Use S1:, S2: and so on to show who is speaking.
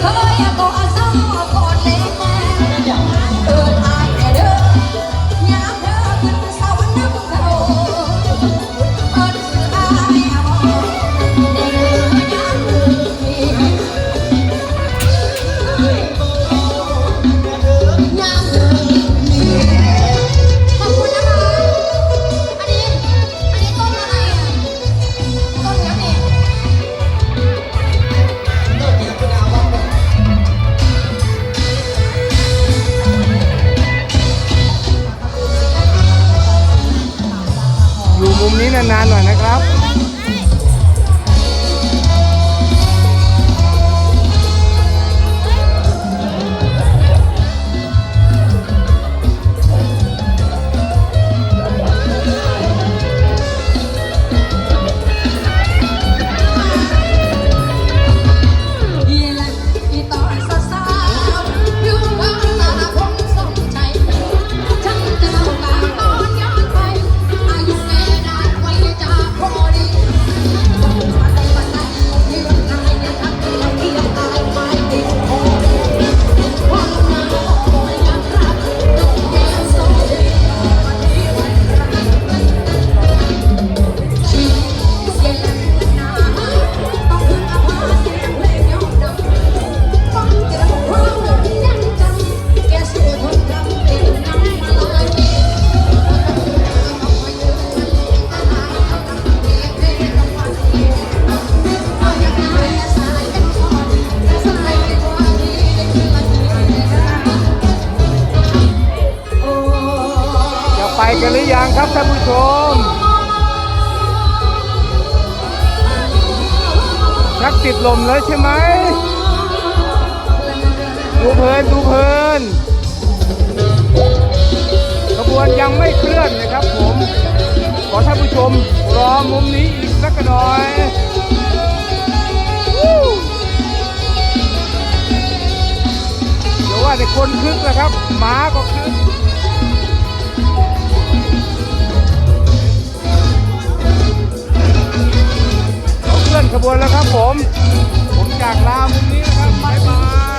S1: Come on, yeah, boy. นี้นานๆหน่อยนะครับ
S2: ครั
S1: บท่านผู้ชมชักติดลมเลยใช่ไหมดูเพลินดูเพลินขบวนยังไม่เคลื่อนนะครับผม ขอท่านผู้ชมรอมุมนี้อีกสักหน่อยเดี๋ยวว่าแต่คนคึกนะครับหมาก็คึก ขบวนแล้วครับผม ผมจากลามุมนี้นะครับบ๊ายบาย